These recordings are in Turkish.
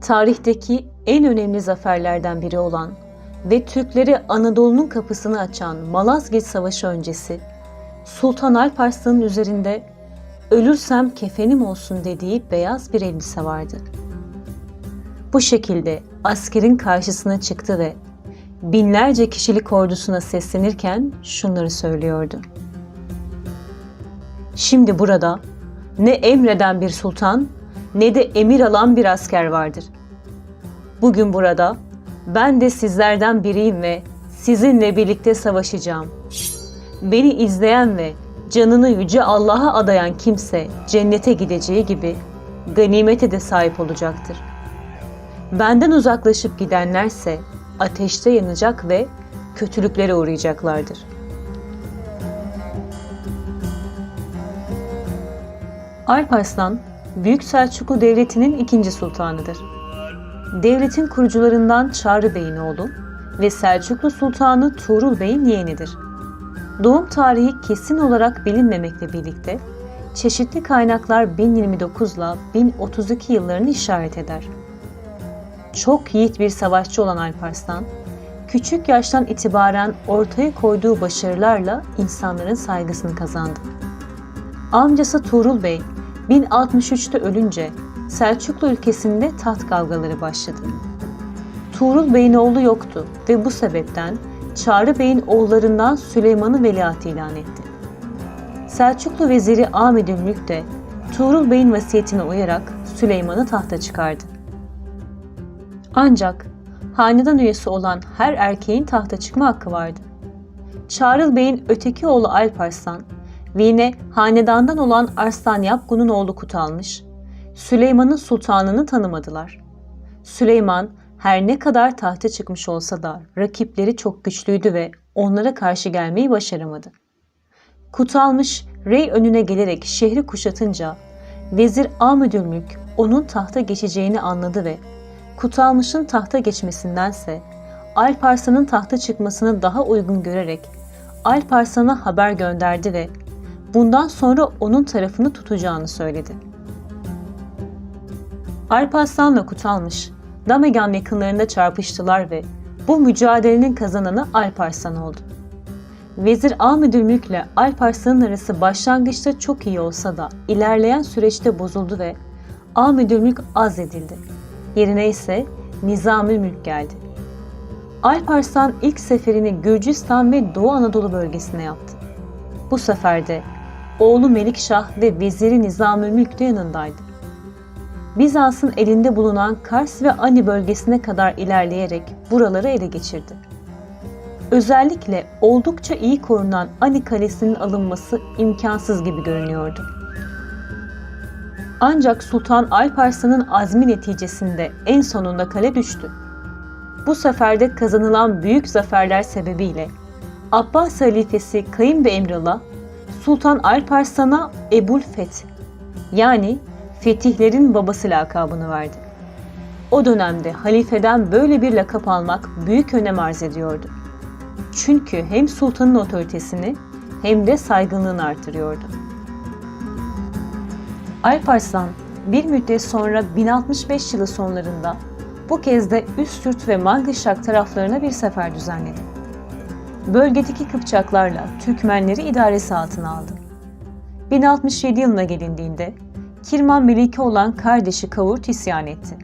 tarihteki en önemli zaferlerden biri olan ve Türkleri Anadolu'nun kapısını açan Malazgirt Savaşı öncesi Sultan Alparslan'ın üzerinde ölürsem kefenim olsun dediği beyaz bir elbise vardı. Bu şekilde askerin karşısına çıktı ve binlerce kişilik ordusuna seslenirken şunları söylüyordu. Şimdi burada ne emreden bir sultan ne de emir alan bir asker vardır. Bugün burada ben de sizlerden biriyim ve sizinle birlikte savaşacağım. Beni izleyen ve canını yüce Allah'a adayan kimse cennete gideceği gibi ganimete de sahip olacaktır. Benden uzaklaşıp gidenlerse ateşte yanacak ve kötülüklere uğrayacaklardır. Alparslan, Büyük Selçuklu Devleti'nin ikinci sultanıdır. Devletin kurucularından Çağrı Bey'in oğlu ve Selçuklu Sultanı Tuğrul Bey'in yeğenidir. Doğum tarihi kesin olarak bilinmemekle birlikte çeşitli kaynaklar 1029 ile 1032 yıllarını işaret eder. Çok yiğit bir savaşçı olan Alparslan, küçük yaştan itibaren ortaya koyduğu başarılarla insanların saygısını kazandı. Amcası Tuğrul Bey 1063'te ölünce Selçuklu ülkesinde taht kavgaları başladı. Tuğrul Bey'in oğlu yoktu ve bu sebepten Çağrı Bey'in oğullarından Süleyman'ı veliaht ilan etti. Selçuklu veziri Ahmedülmülk de Tuğrul Bey'in vasiyetine uyarak Süleyman'ı tahta çıkardı. Ancak hanedan üyesi olan her erkeğin tahta çıkma hakkı vardı. Çağrıl Bey'in öteki oğlu Alparslan ve yine hanedandan olan Arslan Yapgun'un oğlu Kutalmış, Süleyman'ın sultanını tanımadılar. Süleyman her ne kadar tahta çıkmış olsa da rakipleri çok güçlüydü ve onlara karşı gelmeyi başaramadı. Kutalmış rey önüne gelerek şehri kuşatınca Vezir Amüdülmülk onun tahta geçeceğini anladı ve Kutalmış'ın tahta geçmesindense Alparslan'ın tahta çıkmasını daha uygun görerek Alparslan'a haber gönderdi ve bundan sonra onun tarafını tutacağını söyledi. Alparslan'la Kutalmış, Damegan yakınlarında çarpıştılar ve bu mücadelenin kazananı Alparslan oldu. Vezir Amidülmülk ile Alparslan'ın arası başlangıçta çok iyi olsa da ilerleyen süreçte bozuldu ve Amidülmülk azledildi. Yerine ise Nizamülmülk geldi. Alparslan ilk seferini Gürcistan ve Doğu Anadolu bölgesine yaptı. Bu seferde oğlu Melikşah ve veziri Nizamülmülk de yanındaydı. Bizans'ın elinde bulunan Kars ve Ani bölgesine kadar ilerleyerek buraları ele geçirdi. Özellikle oldukça iyi korunan Ani Kalesi'nin alınması imkansız gibi görünüyordu. Ancak Sultan Alparslan'ın azmi neticesinde en sonunda kale düştü. Bu seferde kazanılan büyük zaferler sebebiyle Abbas halifesi Kayın ve Emrullah Sultan Alparslan'a Ebul Feth yani Fetihlerin babası lakabını verdi. O dönemde halifeden böyle bir lakap almak büyük önem arz ediyordu. Çünkü hem sultanın otoritesini hem de saygınlığını artırıyordu. Alparslan bir müddet sonra 1065 yılı sonlarında bu kez de Üskürt ve Mangışak taraflarına bir sefer düzenledi. Bölgedeki Kıpçaklarla Türkmenleri idaresi altına aldı. 1067 yılına gelindiğinde Kirman Meliki olan kardeşi Kavurt isyan etti.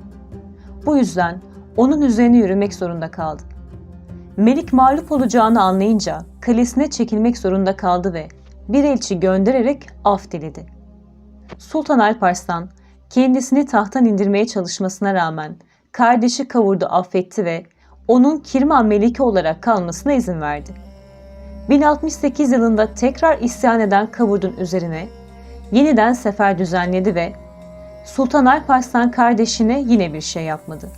Bu yüzden onun üzerine yürümek zorunda kaldı. Melik mağlup olacağını anlayınca kalesine çekilmek zorunda kaldı ve bir elçi göndererek af diledi. Sultan Alparslan kendisini tahttan indirmeye çalışmasına rağmen kardeşi Kavur'du affetti ve onun Kirman Meliki olarak kalmasına izin verdi. 1068 yılında tekrar isyan eden Kavur'dun üzerine yeniden sefer düzenledi ve Sultan Alparslan kardeşine yine bir şey yapmadı.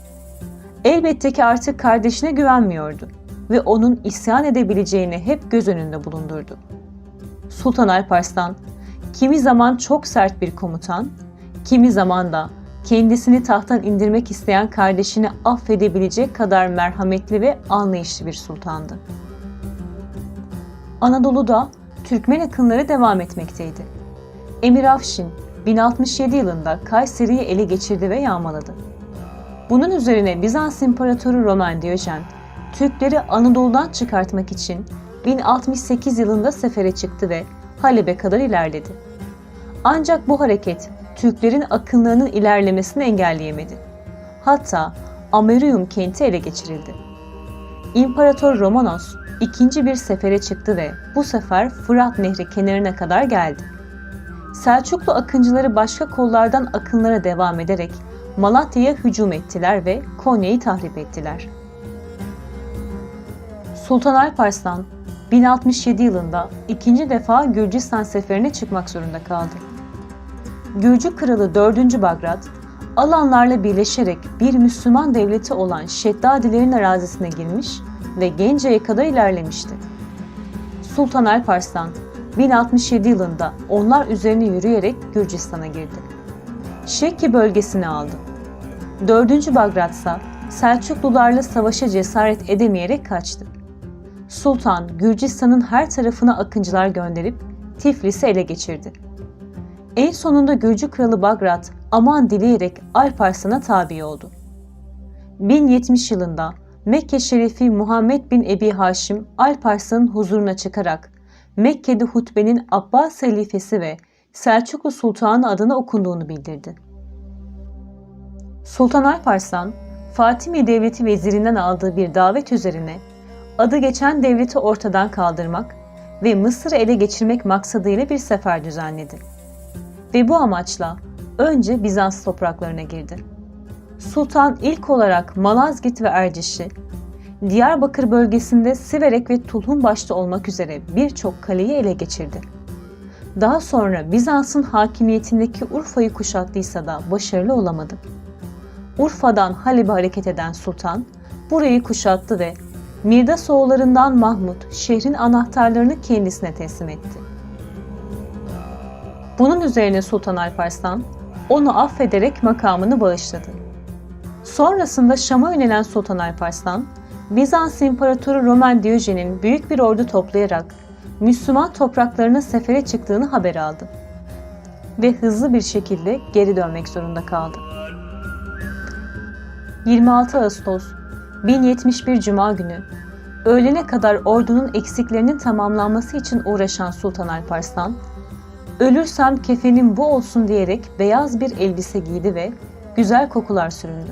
Elbette ki artık kardeşine güvenmiyordu ve onun isyan edebileceğini hep göz önünde bulundurdu. Sultan Alparslan kimi zaman çok sert bir komutan, kimi zaman da kendisini tahttan indirmek isteyen kardeşini affedebilecek kadar merhametli ve anlayışlı bir sultandı. Anadolu'da Türkmen akınları devam etmekteydi. Emir Afşin 1067 yılında Kayseri'yi ele geçirdi ve yağmaladı. Bunun üzerine Bizans İmparatoru Roman Diyojen, Türkleri Anadolu'dan çıkartmak için 1068 yılında sefere çıktı ve Halep'e kadar ilerledi. Ancak bu hareket Türklerin akınlarının ilerlemesini engelleyemedi. Hatta Amerium kenti ele geçirildi. İmparator Romanos ikinci bir sefere çıktı ve bu sefer Fırat Nehri kenarına kadar geldi. Selçuklu akıncıları başka kollardan akınlara devam ederek Malatya'ya hücum ettiler ve Konya'yı tahrip ettiler. Sultan Alparslan 1067 yılında ikinci defa Gürcistan seferine çıkmak zorunda kaldı. Gürcü kralı 4. Bagrat, Alanlarla birleşerek bir Müslüman devleti olan Şeddadilerin arazisine girmiş ve Gence'ye kadar ilerlemişti. Sultan Alparslan 1067 yılında onlar üzerine yürüyerek Gürcistan'a girdi. Şekki bölgesini aldı. 4. Bagrat ise Selçuklularla savaşa cesaret edemeyerek kaçtı. Sultan Gürcistan'ın her tarafına akıncılar gönderip Tiflis'i ele geçirdi. En sonunda Gürcü kralı Bagrat aman dileyerek Alparslan'a tabi oldu. 1070 yılında Mekke şerifi Muhammed bin Ebi Haşim Alparslan'ın huzuruna çıkarak Mekke'de hutbenin Abbas halifesi ve Selçuklu Sultanı adına okunduğunu bildirdi. Sultan Alparslan, Fatimi Devleti vezirinden aldığı bir davet üzerine adı geçen devleti ortadan kaldırmak ve Mısır'ı ele geçirmek maksadıyla bir sefer düzenledi. Ve bu amaçla önce Bizans topraklarına girdi. Sultan ilk olarak Malazgirt ve Erciş'i, Diyarbakır bölgesinde Siverek ve Tulhun başta olmak üzere birçok kaleyi ele geçirdi. Daha sonra Bizans'ın hakimiyetindeki Urfa'yı kuşattıysa da başarılı olamadı. Urfa'dan Halep'e hareket eden sultan burayı kuşattı ve Mirdас oğullarından Mahmut şehrin anahtarlarını kendisine teslim etti. Bunun üzerine Sultan Alparslan onu affederek makamını bağışladı. Sonrasında Şam'a yönelen Sultan Alparslan, Bizans İmparatoru Roman Diyojen'in büyük bir ordu toplayarak Müslüman topraklarına sefere çıktığını haber aldı ve hızlı bir şekilde geri dönmek zorunda kaldı. 26 Ağustos 1071 Cuma günü öğlene kadar ordunun eksiklerinin tamamlanması için uğraşan Sultan Alparslan, ölürsem kefenim bu olsun diyerek beyaz bir elbise giydi ve güzel kokular süründü.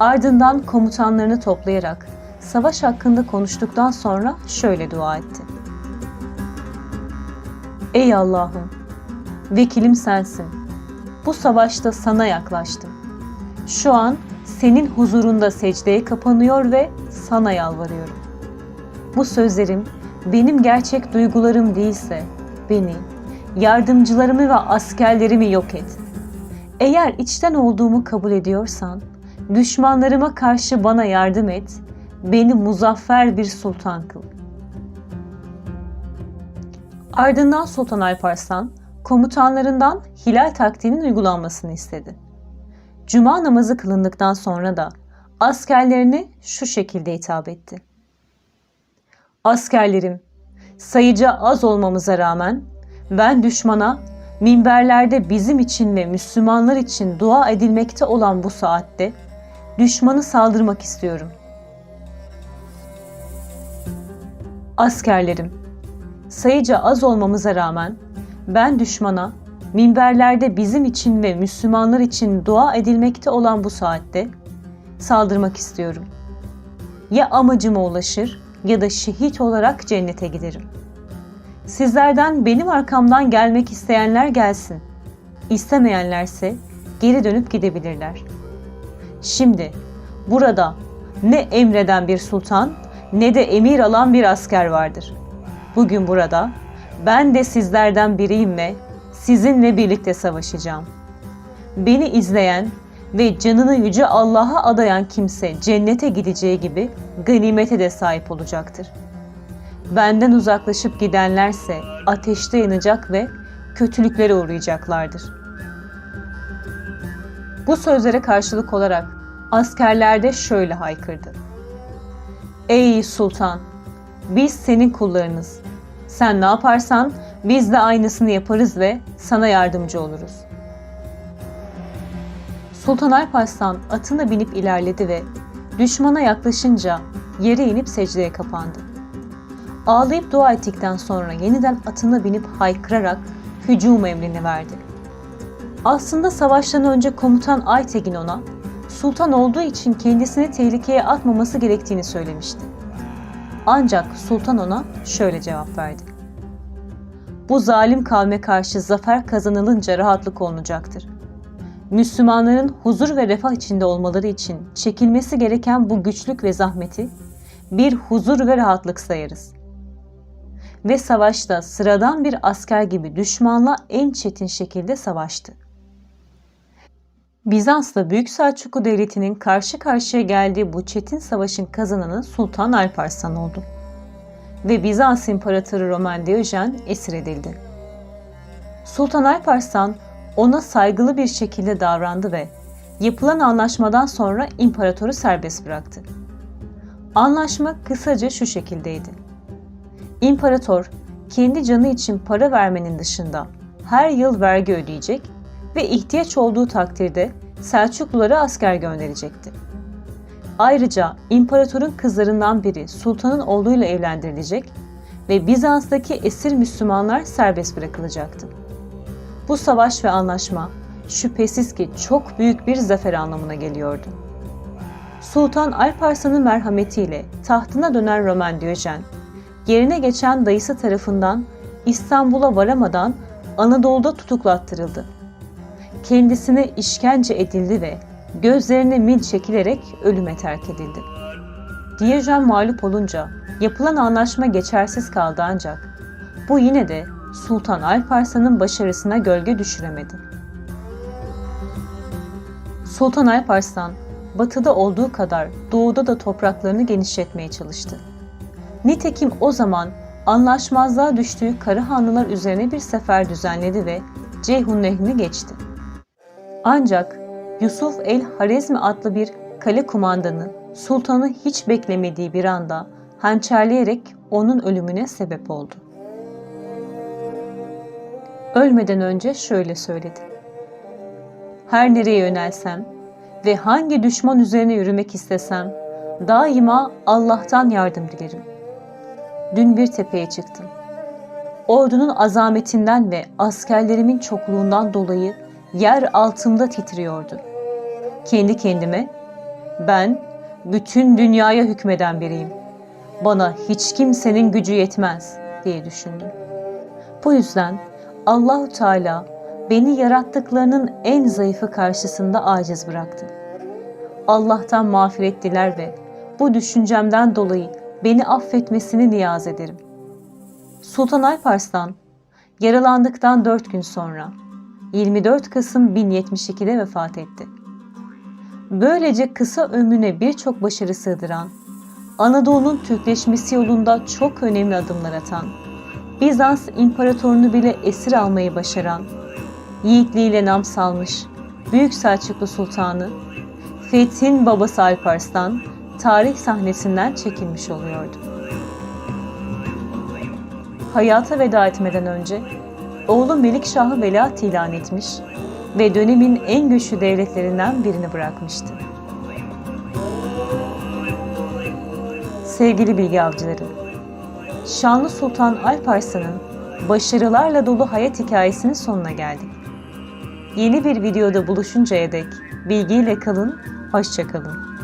Ardından komutanlarını toplayarak savaş hakkında konuştuktan sonra şöyle dua etti. Ey Allah'ım! Vekilim sensin. Bu savaşta sana yaklaştım. Şu an senin huzurunda secdeye kapanıyor ve sana yalvarıyorum. Bu sözlerim benim gerçek duygularım değilse beni, yardımcılarımı ve askerlerimi yok et. Eğer içten olduğumu kabul ediyorsan, düşmanlarıma karşı bana yardım et, beni muzaffer bir sultan kıl. Ardından Sultan Alparslan, komutanlarından hilal taktiğinin uygulanmasını istedi. Cuma namazı kılındıktan sonra da askerlerine şu şekilde hitap etti. Askerlerim, sayıca az olmamıza rağmen ben düşmana minberlerde bizim için ve Müslümanlar için dua edilmekte olan bu saatte düşmanı saldırmak istiyorum. Askerlerim, sayıca az olmamıza rağmen ben düşmana minberlerde bizim için ve Müslümanlar için dua edilmekte olan bu saatte saldırmak istiyorum. Ya amacıma ulaşır ya da şehit olarak cennete giderim. Sizlerden benim arkamdan gelmek isteyenler gelsin. İstemeyenlerse geri dönüp gidebilirler. Şimdi burada ne emreden bir sultan ne de emir alan bir asker vardır. Bugün burada ben de sizlerden biriyim ve sizinle birlikte savaşacağım. Beni izleyen ve canını yüce Allah'a adayan kimse cennete gideceği gibi ganimete de sahip olacaktır. Benden uzaklaşıp gidenlerse ateşte yanacak ve kötülüklere uğrayacaklardır. Bu sözlere karşılık olarak askerler de şöyle haykırdı. Ey sultan! Biz senin kullarınız. Sen ne yaparsan biz de aynısını yaparız ve sana yardımcı oluruz. Sultan Alparslan atına binip ilerledi ve düşmana yaklaşınca yere inip secdeye kapandı. Ağlayıp dua ettikten sonra yeniden atına binip haykırarak hücum emrini verdi. Aslında savaştan önce komutan Aytegin ona sultan olduğu için kendisini tehlikeye atmaması gerektiğini söylemişti. Ancak sultan ona şöyle cevap verdi. Bu zalim kavme karşı zafer kazanılınca rahatlık olunacaktır. Müslümanların huzur ve refah içinde olmaları için çekilmesi gereken bu güçlük ve zahmeti bir huzur ve rahatlık sayarız. Ve savaşta sıradan bir asker gibi düşmanla en çetin şekilde savaştı. Bizans'la Büyük Selçuklu Devleti'nin karşı karşıya geldiği bu çetin savaşın kazananı Sultan Alparslan oldu. Ve Bizans İmparatoru Roman Diyojen esir edildi. Sultan Alparslan ona saygılı bir şekilde davrandı ve yapılan anlaşmadan sonra imparatoru serbest bıraktı. Anlaşma kısaca şu şekildeydi. İmparator kendi canı için para vermenin dışında her yıl vergi ödeyecek ve ihtiyaç olduğu takdirde Selçuklulara asker gönderecekti. Ayrıca imparatorun kızlarından biri sultanın oğluyla evlendirilecek ve Bizans'taki esir Müslümanlar serbest bırakılacaktı. Bu savaş ve anlaşma şüphesiz ki çok büyük bir zafer anlamına geliyordu. Sultan Alparslan'ın merhametiyle tahtına dönen Roman Diyojen, yerine geçen dayısı tarafından İstanbul'a varamadan Anadolu'da tutuklattırıldı. Kendisine işkence edildi ve gözlerine mil çekilerek ölüme terk edildi. Diyojen mağlup olunca yapılan anlaşma geçersiz kaldı ancak bu yine de Sultan Alparslan'ın başarısına gölge düşüremedi. Sultan Alparslan, batıda olduğu kadar doğuda da topraklarını genişletmeye çalıştı. Nitekim o zaman anlaşmazlığa düştüğü Karahanlılar üzerine bir sefer düzenledi ve Ceyhun Nehri'ni geçti. Ancak Yusuf el Harezmi adlı bir kale kumandanı sultanı hiç beklemediği bir anda hançerleyerek onun ölümüne sebep oldu. Ölmeden önce şöyle söyledi. Her nereye yönelsem ve hangi düşman üzerine yürümek istesem daima Allah'tan yardım dilerim. Dün bir tepeye çıktım. Ordunun azametinden ve askerlerimin çokluğundan dolayı yer altımda titriyordu. Kendi kendime, ben bütün dünyaya hükmeden biriyim. Bana hiç kimsenin gücü yetmez diye düşündüm. Bu yüzden Allahu Teala beni yarattıklarının en zayıfı karşısında aciz bıraktı. Allah'tan mağfiret diler ve bu düşüncemden dolayı beni affetmesini niyaz ederim. Sultan Alparslan yaralandıktan dört gün sonra 24 Kasım 1072'de vefat etti. Böylece kısa ömrüne birçok başarı sığdıran, Anadolu'nun Türkleşmesi yolunda çok önemli adımlar atan, Bizans imparatorunu bile esir almayı başaran, yiğitliğiyle nam salmış Büyük Selçuklu Sultanı, Fethin babası Alparslan tarih sahnesinden çekilmiş oluyordu. Hayata veda etmeden önce oğlu Melikşah'ı veliaht ilan etmiş ve dönemin en güçlü devletlerinden birini bırakmıştı. Sevgili bilgi avcıları, Şanlı Sultan Alparslan'ın başarılarla dolu hayat hikayesinin sonuna geldik. Yeni bir videoda buluşuncaya dek bilgiyle kalın, hoşçakalın.